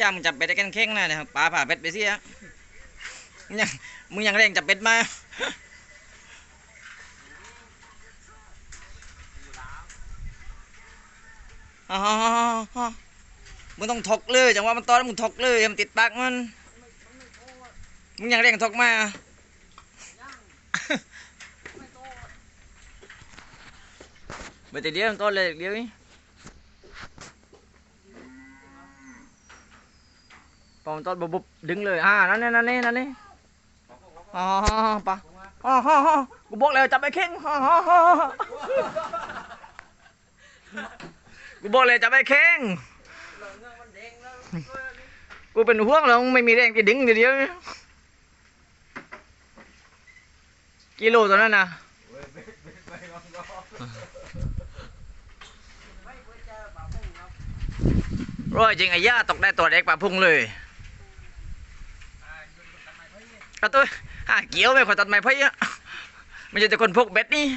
ย่ามึงจับเป็ดได้กันเข่งนะเนี่ยปลาผ่าเป็ดไปเสียมึงยังมึงยังเร่งจับเป็ดมาอ๋อมึงต้องถกเลยจังหวะมันตอนมึงถกเลยมันติดปากมัน มึงยังเร่งถกมาไปแต่เดียวมันต้นเลยเดียวนี้ ปอมต้นบุบดึงเลยอ่านั่นนี่นั่นนี่นั่นนี่อ๋อปะอ๋อฮะฮะกูบอกเลยจับไปเข่งฮ่าฮ่าฮ่ากูบอกเลยจับไปเข่งกูเป็นห่วงแล้วไม่มีแรงจะดึงเดียวกิโลตัวนั้นนะร้อยจริงไอ้ย่าตกได้ตัวเด็กปลาพุ่งเลย à tôi à kiểu mày khỏi tật mày thấy á mày giờ tôi còn phục bét đi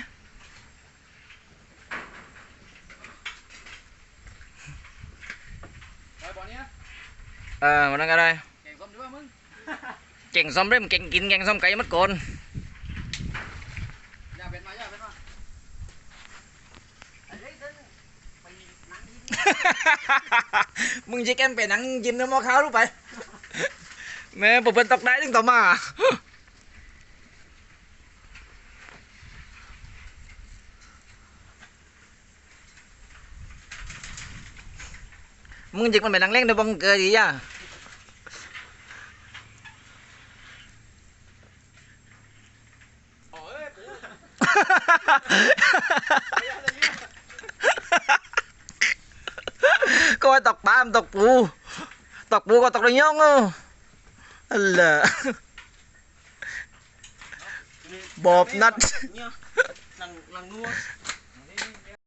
ờ mà đang ở đây chèn xong đấy mà chèn kín chèn xong cái mất cồn มึงจะแกนไปหนังยินน้ำมอขาวรู้ไปแม่ผมเป็นตกได้ถึงต่อมามึงจิกมันเป็นนังเล่นในบังเกอร์ดีอะก็ว่าต กปลามนตกปูตกปูก็ตกระยองอะอัลล่ะบอบนัด là bọp nát.